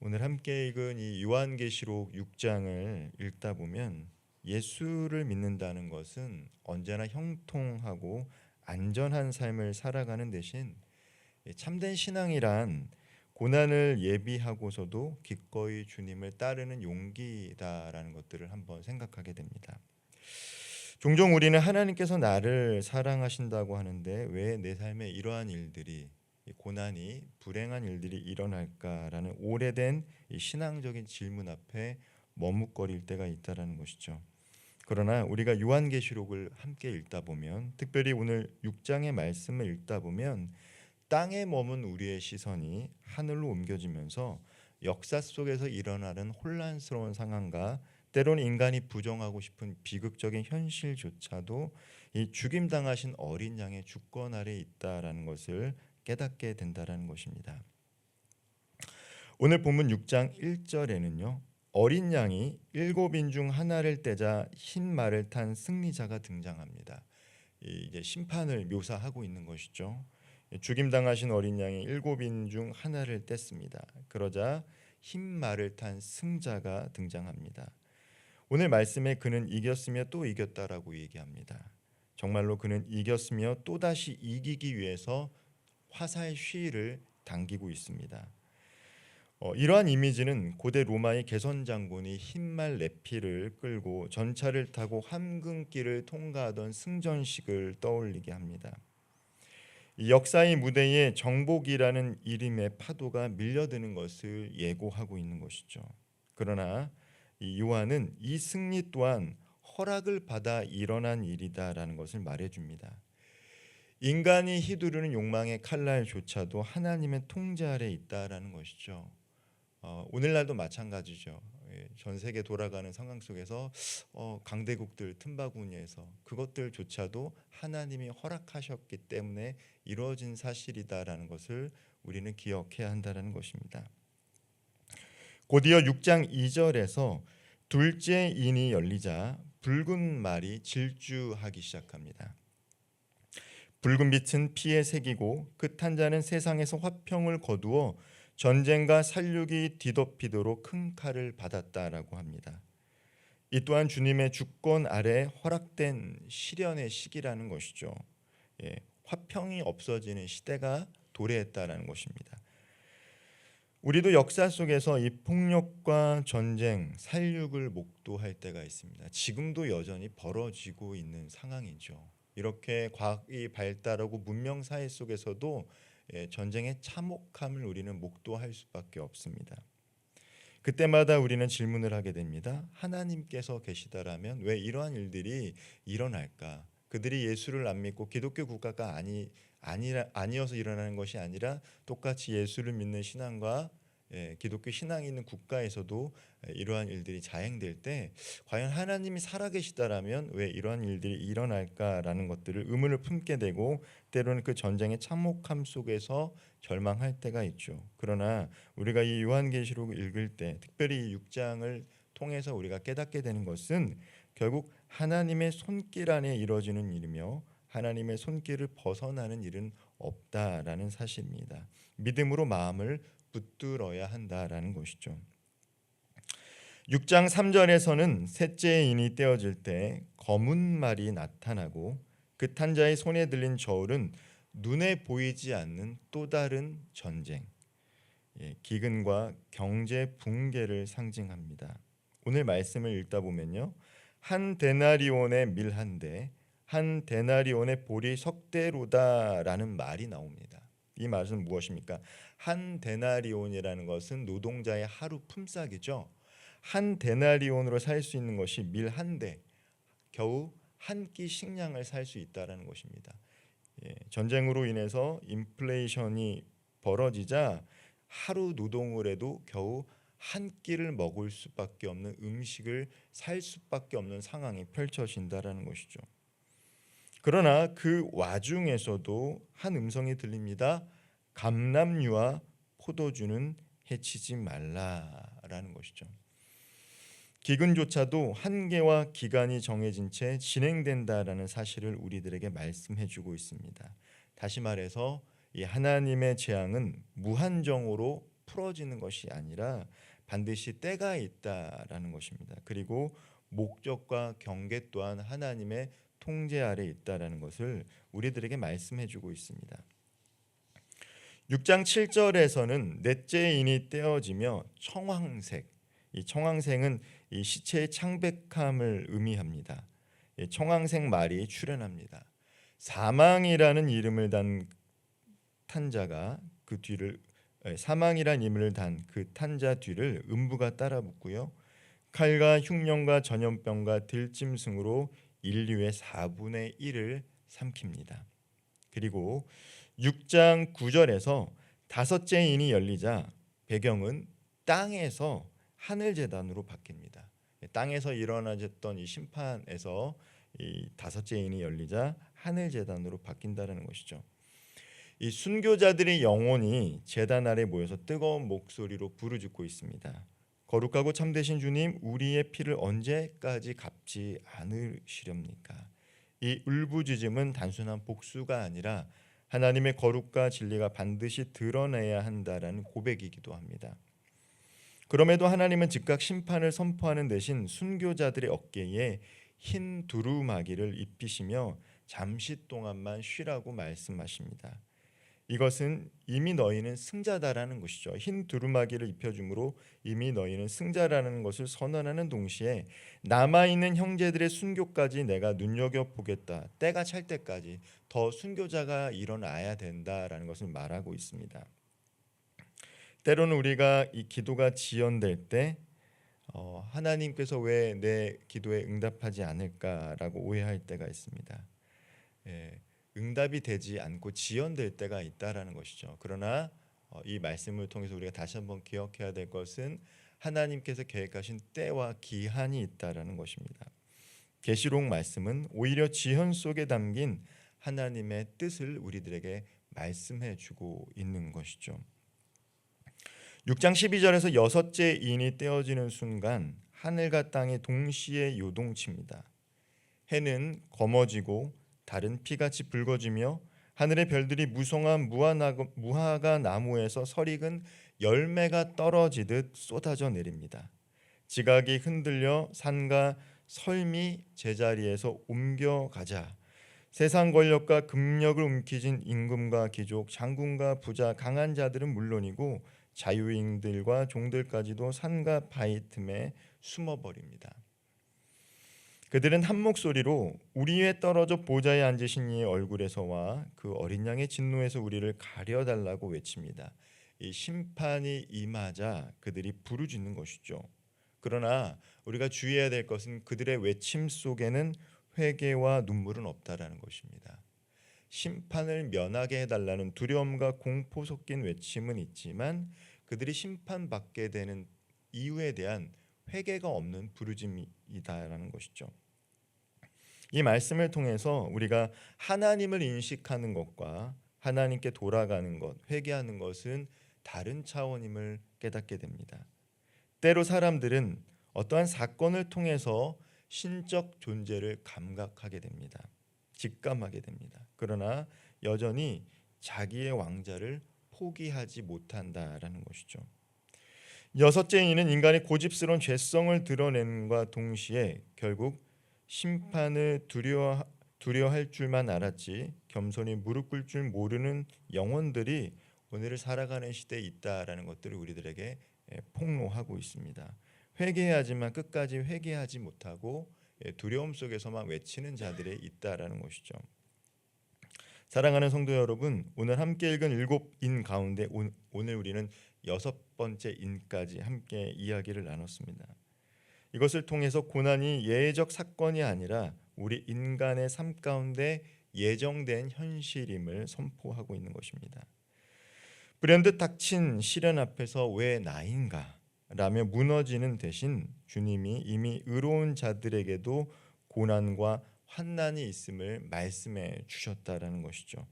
오늘 함께 읽은 이 요한계시록 6장을 읽다 보면 예수를 믿는다는 것은 언제나 형통하고 안전한 삶을 살아가는 대신 참된 신앙이란 고난을 예비하고서도 기꺼이 주님을 따르는 용기다라는 것들을 한번 생각하게 됩니다. 종종 우리는 하나님께서 나를 사랑하신다고 하는데 왜 내 삶에 이러한 일들이 이 고난이 불행한 일들이 일어날까라는 오래된 이 신앙적인 질문 앞에 머뭇거릴 때가 있다라는 것이죠. 그러나 우리가 요한계시록을 함께 읽다 보면 특별히 오늘 6장의 말씀을 읽다 보면 땅에 머문 우리의 시선이 하늘로 옮겨지면서 역사 속에서 일어나는 혼란스러운 상황과 때로는 인간이 부정하고 싶은 비극적인 현실조차도 이 죽임 당하신 어린 양의 주권 아래 있다라는 것을 깨닫게 된다라는 것입니다. 오늘 본문 6장 1절에는요. 어린 양이 일곱인 중 하나를 떼자 흰 말을 탄 승리자가 등장합니다. 이 이제 심판을 묘사하고 있는 것이죠. 죽임 당하신 어린 양이 일곱인 중 하나를 뗐습니다. 그러자 흰 말을 탄 승자가 등장합니다. 오늘 말씀에 그는 이겼으며 또 이겼다라고 얘기합니다. 정말로 그는 이겼으며 또 다시 이기기 위해서 화살 쉬를 당기고 있습니다. 어, 이러한 이미지는 고대 로마의 개선 장군이 흰말 레피를 끌고 전차를 타고 함근길을 통과하던 승전식을 떠올리게 합니다. 이 역사의 무대에 정복이라는 이름의 파도가 밀려드는 것을 예고하고 있는 것이죠. 그러나 이 요한은 이 승리 또한 허락을 받아 일어난 일이다라는 것을 말해줍니다. 인간이 휘두르는 욕망의 칼날조차도 하나님의 통제 아래 있다라는 것이죠. 어, 오늘날도 마찬가지죠. 예, 전 세계 돌아가는 상황 속에서 어, 강대국들 틈바구니에서 그것들조차도 하나님이 허락하셨기 때문에 이루어진 사실이다라는 것을 우리는 기억해야 한다는 것입니다. 곧이어 6장 2절에서 둘째 인이 열리자 붉은 말이 질주하기 시작합니다. 붉은 빛은 피에 새기고 끝한 자는 세상에서 화평을 거두어 전쟁과 살육이 뒤덮이도록 큰 칼을 받았다라고 합니다. 이 또한 주님의 주권 아래 허락된 시련의 시기라는 것이죠. 예, 화평이 없어지는 시대가 도래했다라는 것입니다. 우리도 역사 속에서 이 폭력과 전쟁, 살육을 목도할 때가 있습니다. 지금도 여전히 벌어지고 있는 상황이죠. 이렇게 과학이 발달하고 문명 사회 속에서도 예, 전쟁의 참혹함을 우리는 목도할 수밖에 없습니다. 그때마다 우리는 질문을 하게 됩니다. 하나님께서 계시다라면 왜 이러한 일들이 일어날까? 그들이 예수를 안 믿고 기독교 국가가 아니 아니라 아니어서 일어나는 것이 아니라 똑같이 예수를 믿는 신앙과 예, 기독교 신앙이 있는 국가에서도 이러한 일들이 자행될 때 과연 하나님이 살아계시다라면 왜 이러한 일들이 일어날까라는 것들을 의문을 품게 되고 때로는 그 전쟁의 참혹함 속에서 절망할 때가 있죠. 그러나 우리가 이 요한계시록을 읽을 때 특별히 이 6장을 통해서 우리가 깨닫게 되는 것은 결국 하나님의 손길 안에 이루어지는 일이며 하나님의 손길을 벗어나는 일은 없다라는 사실입니다. 믿음으로 마음을 붙들어야 한다라는 것이죠. 6장 3절에서는 셋째 인이 떼어질 때 검은 말이 나타나고 그 탄자의 손에 들린 저울은 눈에 보이지 않는 또 다른 전쟁, 예, 기근과 경제 붕괴를 상징합니다. 오늘 말씀을 읽다 보면요, 한 데나리온의 밀 한 대, 한 데나리온의 보리 석 대로다라는 말이 나옵니다. 이 말은 무엇입니까? 한 데나리온이라는 것은 노동자의 하루 품삯이죠. 한 데나리온으로 살 수 있는 것이 밀 한 대, 겨우 한 끼 식량을 살 수 있다라는 것입니다. 예, 전쟁으로 인해서 인플레이션이 벌어지자 하루 노동을 해도 겨우 한 끼를 먹을 수밖에 없는 음식을 살 수밖에 없는 상황이 펼쳐진다라는 것이죠. 그러나 그 와중에서도 한 음성이 들립니다. 감람류와 포도주는 해치지 말라라는 것이죠. 기근조차도 한계와 기간이 정해진 채 진행된다라는 사실을 우리들에게 말씀해 주고 있습니다. 다시 말해서 이 하나님의 재앙은 무한정으로 풀어지는 것이 아니라 반드시 때가 있다라는 것입니다. 그리고 목적과 경계 또한 하나님의 통제 아래 있다라는 것을 우리들에게 말씀해 주고 있습니다. 6장 7절에서는 넷째 인이 떼어지며 청황색 이 청황색은 이 시체의 창백함을 의미합니다. 이 청황색 말이 출현합니다. 사망이라는 이름을 단 탄자가 그 뒤를 에, 사망이란 이름을 단 그 탄자 뒤를 음부가 따라붙고요. 칼과 흉년과 전염병과 들짐승으로 인류의 4분의 1을 삼킵니다. 그리고 6장 9절에서 다섯째 인이 열리자 배경은 땅에서 하늘 재단으로 바뀝니다. 땅에서 일어나졌던 이 심판에서 이 다섯째 인이 열리자 하늘 재단으로 바뀐다는 것이죠. 이 순교자들의 영혼이 재단 아래 모여서 뜨거운 목소리로 부르짖고 있습니다. 거룩하고 참되신 주님, 우리의 피를 언제까지 갚지 않으시렵니까? 이 울부짖음은 단순한 복수가 아니라 하나님의 거룩과 진리가 반드시 드러내야 한다라는 고백이기도 합니다. 그럼에도 하나님은 즉각 심판을 선포하는 대신 순교자들의 어깨에 흰 두루마기를 입히시며 잠시 동안만 쉬라고 말씀하십니다. 이것은 이미 너희는 승자다라는 것이죠. 흰 두루마기를 입혀줌으로 이미 너희는 승자라는 것을 선언하는 동시에 남아 있는 형제들의 순교까지 내가 눈여겨 보겠다. 때가 찰 때까지 더 순교자가 일어나야 된다라는 것을 말하고 있습니다. 때로는 우리가 이 기도가 지연될 때 어, 하나님께서 왜 내 기도에 응답하지 않을까라고 오해할 때가 있습니다. 예, 응답이 되지 않고 지연될 때가 있다라는 것이죠. 그러나 어, 이 말씀을 통해서 우리가 다시 한번 기억해야 될 것은 하나님께서 계획하신 때와 기한이 있다라는 것입니다. 계시록 말씀은 오히려 지현 속에 담긴 하나님의 뜻을 우리들에게 말씀해 주고 있는 것이죠. 6장 12절에서 여섯째 인이 떼어지는 순간 하늘과 땅이 동시에 요동칩니다. 해는 검어지고 달은 피같이 붉어지며 하늘의 별들이 무성한 무화과 나무에서 설익은 열매가 떨어지듯 쏟아져 내립니다. 지각이 흔들려 산과 설미 제자리에서 옮겨가자 세상 권력과 금력을 움켜쥔 임금과 귀족, 장군과 부자, 강한 자들은 물론이고 자유인들과 종들까지도 산과 바위 틈에 숨어버립니다. 그들은 한 목소리로 우리 위에 떨어져 보좌에 앉으신 이의 얼굴에서와 그 어린 양의 진노에서 우리를 가려달라고 외칩니다. 이 심판이 임하자 그들이 부르짖는 것이죠. 그러나 우리가 주의해야 될 것은 그들의 외침 속에는 회개와 눈물은 없다라는 것입니다. 심판을 면하게 해달라는 두려움과 공포 섞인 외침은 있지만 그들이 심판받게 되는 이유에 대한 회개가 없는 부르짐이다라는 것이죠. 이 말씀을 통해서 우리가 하나님을 인식하는 것과 하나님께 돌아가는 것, 회개하는 것은 다른 차원임을 깨닫게 됩니다. 때로 사람들은 어떠한 사건을 통해서 신적 존재를 감각하게 됩니다. 직감하게 됩니다. 그러나 여전히 자기의 왕자를 포기하지 못한다라는 것이죠. 여섯째 이는 인간의 고집스러운 죄성을 드러낸과 동시에 결국 심판을 두려워 두려워할 줄만 알았지 겸손히 무릎 꿇을 줄 모르는 영혼들이 오늘을 살아가는 시대에 있다라는 것들을 우리들에게 예, 폭로하고 있습니다. 회개하지만 끝까지 회개하지 못하고 예, 두려움 속에서만 외치는 자들이 있다라는 것이죠. 사랑하는 성도 여러분, 오늘 함께 읽은 일곱 인 가운데 오늘 우리는 여섯 번째 인까지 함께 이야기를 나눴습니다. 이것을 통해서 고난이 예외적 사건이 아니라 우리 인간의 삶 가운데 예정된 현실임을 선포하고 있는 것입니다. 불현듯 닥친 시련 앞에서 왜 나인가 라며 무너지는 대신 주님이 이미 의로운 자들에게도 고난과 환난이 있음을 말씀해 주셨다라는 것이죠.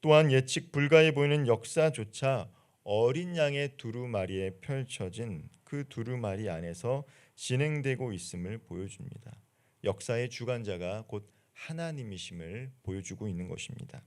또한 예측 불가해 보이는 역사조차 어린 양의 두루마리에 펼쳐진 그 두루마리 안에서 진행되고 있음을 보여줍니다. 역사의 주관자가 곧 하나님이심을 보여주고 있는 것입니다.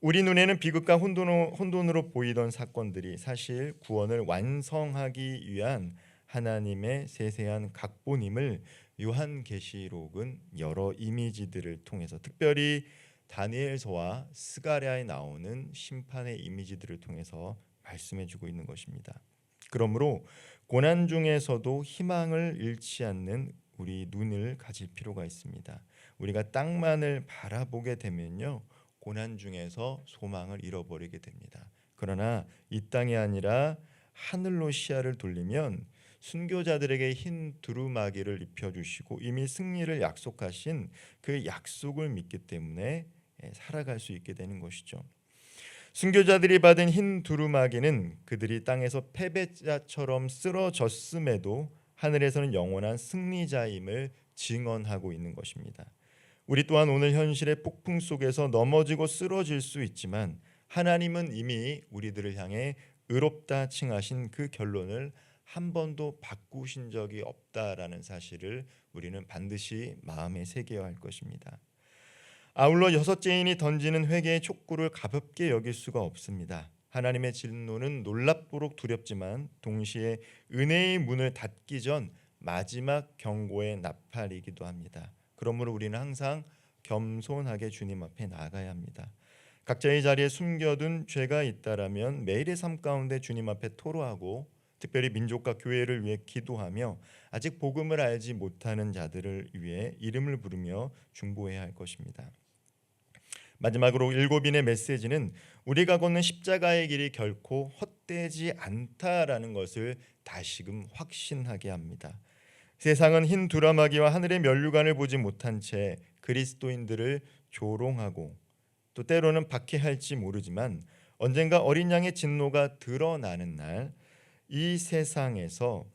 우리 눈에는 비극과 혼돈으로, 보이던 사건들이 사실 구원을 완성하기 위한 하나님의 세세한 각본임을 요한계시록은 여러 이미지들을 통해서 특별히 다니엘서와 스가랴에 나오는 심판의 이미지들을 통해서 말씀해 주고 있는 것입니다. 그러므로 고난 중에서도 희망을 잃지 않는 우리 눈을 가질 필요가 있습니다. 우리가 땅만을 바라보게 되면요 고난 중에서 소망을 잃어버리게 됩니다. 그러나 이 땅이 아니라 하늘로 시야를 돌리면 순교자들에게 흰 두루마기를 입혀주시고 이미 승리를 약속하신 그 약속을 믿기 때문에 예, 살아갈 수 있게 되는 것이죠. 순교자들이 받은 흰 두루마기는 그들이 땅에서 패배자처럼 쓰러졌음에도 하늘에서는 영원한 승리자임을 증언하고 있는 것입니다. 우리 또한 오늘 현실의 폭풍 속에서 넘어지고 쓰러질 수 있지만 하나님은 이미 우리들을 향해 의롭다 칭하신 그 결론을 한 번도 바꾸신 적이 없다라는 사실을 우리는 반드시 마음에 새겨야 할 것입니다. 아울러 여섯째인이 던지는 회개의 촉구를 가볍게 여길 수가 없습니다. 하나님의 진노는 놀랍도록 두렵지만 동시에 은혜의 문을 닫기 전 마지막 경고의 나팔이기도 합니다. 그러므로 우리는 항상 겸손하게 주님 앞에 나아가야 합니다. 각자의 자리에 숨겨둔 죄가 있다라면 매일의 삶 가운데 주님 앞에 토로하고 특별히 민족과 교회를 위해 기도하며 아직 복음을 알지 못하는 자들을 위해 이름을 부르며 중보해야 할 것입니다. 마지막으로 일곱인의 메시지는 우리가 걷는 십자가의 길이 결코 헛되지 않다라는 것을 다시금 확신하게 합니다. 세상은 흰 두라마기와 하늘의 면류관을 보지 못한 채 그리스도인들을 조롱하고 또 때로는 박해할지 모르지만 언젠가 어린 양의 진노가 드러나는 날 이 세상에서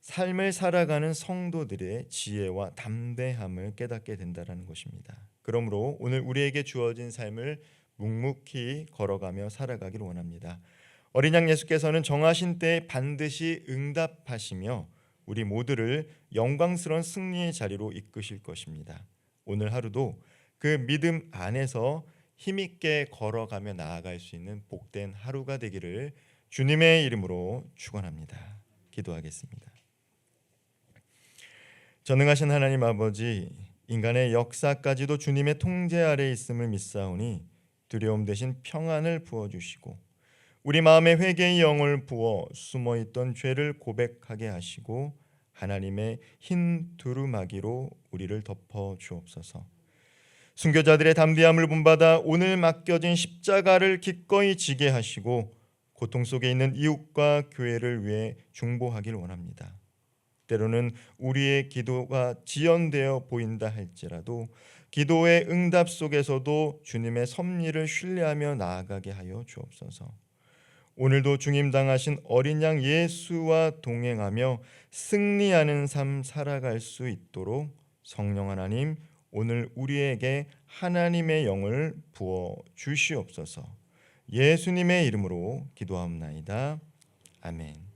삶을 살아가는 성도들의 지혜와 담대함을 깨닫게 된다라는 것입니다. 그러므로 오늘 우리에게 주어진 삶을 묵묵히 걸어가며 살아가기를 원합니다. 어린 양 예수께서는 정하신 때에 반드시 응답하시며 우리 모두를 영광스러운 승리의 자리로 이끄실 것입니다. 오늘 하루도 그 믿음 안에서 힘있게 걸어가며 나아갈 수 있는 복된 하루가 되기를 주님의 이름으로 축원합니다. 기도하겠습니다. 전능하신 하나님 아버지 인간의 역사까지도 주님의 통제 아래 있음을 믿사오니 두려움 대신 평안을 부어 주시고 우리 마음에 회개의 영을 부어 숨어 있던 죄를 고백하게 하시고 하나님의 흰 두루마기로 우리를 덮어 주옵소서. 순교자들의 담대함을 본받아 오늘 맡겨진 십자가를 기꺼이 지게 하시고 고통 속에 있는 이웃과 교회를 위해 중보하길 원합니다. 때로는 우리의 기도가 지연되어 보인다 할지라도 기도의 응답 속에서도 주님의 섭리를 신뢰하며 나아가게 하여 주옵소서. 오늘도 중임 당하신 어린 양 예수와 동행하며 승리하는 삶 살아갈 수 있도록 성령 하나님 오늘 우리에게 하나님의 영을 부어 주시옵소서. 예수님의 이름으로 기도하옵나이다. 아멘.